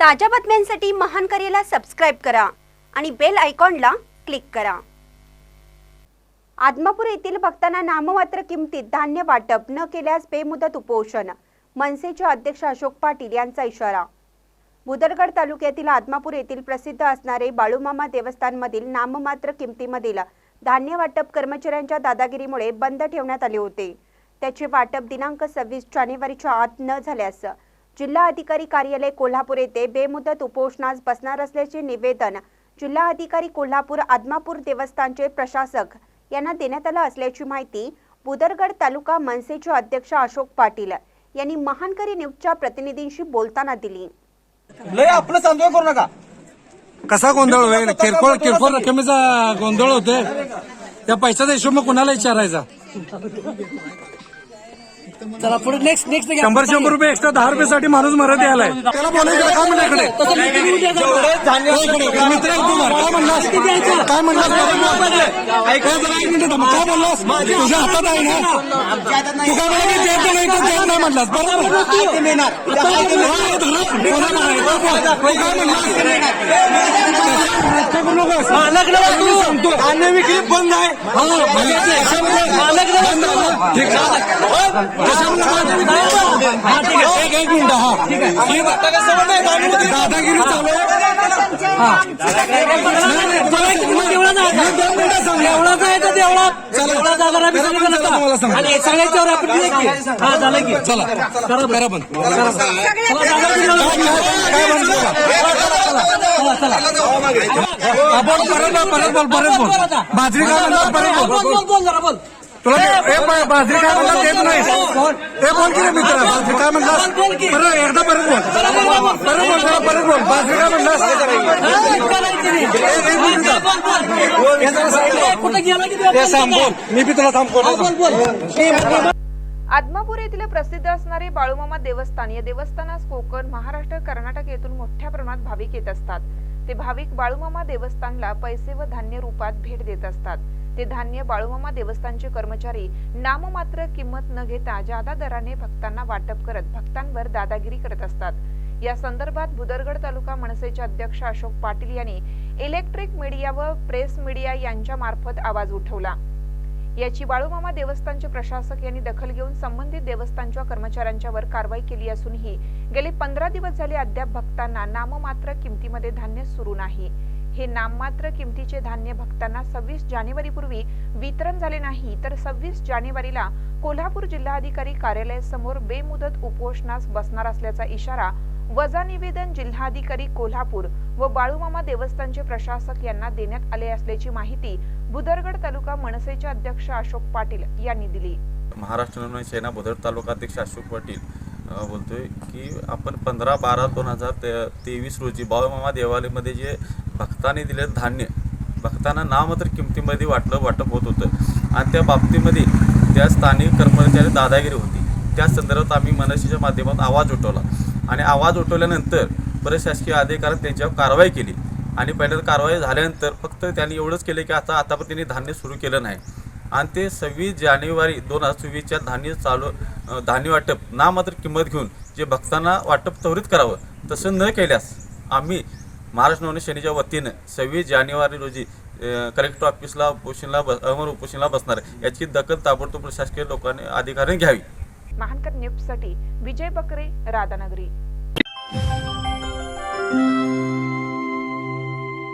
ताज्या बातम्यांसाठी महान करेला सबस्क्राईब करा आणि बेल आयकॉनला क्लिक करा. आदमापूर येथील भक्तांना नाममात्र किमतीत धान्य वाटप न केल्यास बेमुदत उपोषण मनसेचे अध्यक्ष अशोक पाटील यांचा इशारा. भुदरगड तालुक्यातील आदमापूर येथील प्रसिद्ध असणारे बाळूमामा देवस्थानमधील नाममात्र किमतीमधील धान्य वाटप कर्मचाऱ्यांच्या दादागिरीमुळे बंद ठेवण्यात आले होते. त्याचे वाटप दिनांक सव्वीस जानेवारीच्या आत न झाल्यास जिल्हा अधिकारी कार्यालय कोल्हापूर येथे बेमुदत उपोषणास बसणार असल्याचे निवेदन जिल्हा अधिकारी कोल्हापूर आदमापूर देवस्थानचे प्रशासक यांना देण्यात आलं असल्याची माहिती बुदरगड तालुका मनसेचे अध्यक्ष अशोक पाटील यांनी महानकरी न्यूजच्या प्रतिनिधींशी बोलताना दिली. लय आपलं सांगतोय करू नका. कसा गोंधळ होईल? किरकोळ किरकोळ रकमेचा गोंधळ होते त्या पैशाचा हिशोब मग कुणाला विचारायचा? चला पुढे नेक्स्ट नेक्स्ट शंभर शंभर रुपये एक्स्ट्रा दहा रुपयासाठी माणूस मरत यायलाय. त्याला बोलायचं काय म्हणलं इकडे? म्हणलास काय म्हणलास ए, जरा एक मिनिट थांब. काय बोललास? तुझ्या हातात आहे ना? तू काय देत नाही तर देत नाही म्हणलास. बरोबर? काय हा, म्हणलास सांगतो. विक्री बंद आहे. एक एक मिनिट हा ठीक आहे दादागिरी चालू हा. एवढाच आहे तर देवळा चला. देवळा जागा आम्ही करा सगळी बंद, करत चला, मला सांगा. आणि सगळ्याच्यावर आपण हा झालं की चला करा. हा, बोल परत बोल परत बोल बाजरी काय म्हणतात परत बोल बोल बोल बोल जरा बोल तुला ते- ए, बा- बाजरी काय देत नाही. ए बोल की रे मित्र बाजरी काय म्हणलास. परत एकदा परत बोल. परत बोल जरा परत बोल. बाजरी काय म्हणलास हा, ते? सांग बोल. मी बी तुला थांब बोल. आदमापूर येथील प्रसिद्ध असणारे बाळूमामा देवस्थान या देवस्थानास कोकण महाराष्ट्र कर्नाटक येथून मोठ्या प्रमाणात भाविक येत असतात. ते भाविक बाळूमामा देवस्थानला पैसे व धान्य रूपात भेट देत असतात. ते धान्य बाळूमामा देवस्थानचे कर्मचारी नाममात्र किंमत न घेता जादा दराने भक्तांना वाटप करत भक्तांवर दादागिरी करत असतात. या संदर्भात बुदरगड तालुका मनसेचे अध्यक्ष अशोक पाटील यांनी इलेक्ट्रिक मीडिया व प्रेस मीडिया यांच्या मार्फत आवाज उठवला. याची बाळूमामा देवस्थानचे प्रशासक यांनी दखल घेऊन संबंधित देवस्थानच्या कर्मचाऱ्यांच्यावर कारवाई केली असूनही गेले पंधरा दिवस झाले अद्याप भक्तांना नाममात्र किमतीमध्ये धान्य सुरू नाही. हे नाममात्र किमतीचे धान्य भक्तांना सव्वीस जानेवारीपूर्वी वितरण झाले नाही तर सव्वीस जानेवारीला कोल्हापूर जिल्हाधिकारी कार्यालयासमोर बेमुदत उपोषणास बसणार असल्याचा इशारा वजा निवेदन जिल्हाधिकारी कोल्हापूर व बाळूमामा देवस्थानचे प्रशासक यांना देण्यात आले असल्याची माहिती बुदरगड तालुका मनसेचे अध्यक्ष अशोक पाटील यांनी दिली. महाराष्ट्र सेना बुधर तालुका अध्यक्ष अशोक पाटील बोलतोय की आपण पंधरा बारा दोन हजार ते तेवीस रोजी बाळूमामा देवालयमध्ये जे भक्ताने दिलेलं धान्य. भक्तांना नाममात्र किमतीमध्ये वाटलं वाटप होत होतं. आणि त्या बाबतीमध्ये त्या स्थानिक कर्मचारी दादागिरी होती. त्या संदर्भात आम्ही मनसेच्या माध्यमात आवाज उठवला. आणि आवाज उठवल्यानंतर बरेच शासकीय अधिकाऱ्यांनी त्यांच्यावर कारवाई केली. आणि पहिल्यांदा कारवाई झाल्यानंतर फक्त त्यांनी एवढंच केलं की आता आतापर्यंत त्यांनी धान्य सुरू केलं नाही. आणि ते सव्वीस जानेवारी दोन हजार चोवीसच्या धान्य चालू धान्य वाटप नामात्र किंमत घेऊन जे भक्तांना वाटप त्वरित करावं तसं न केल्यास आम्ही महाराष्ट्र नवनी सेनेच्या वतीनं सव्वीस जानेवारी रोजी कलेक्टर ऑफिसला उपोषणला बस अमर उपोषणला बसणार याची दखल ताबडतोब प्रशासकीय लोकांनी अधिकाऱ्यांनी घ्यावी. महानकर न्यूजसाठी विजय बकरे राधानगरी.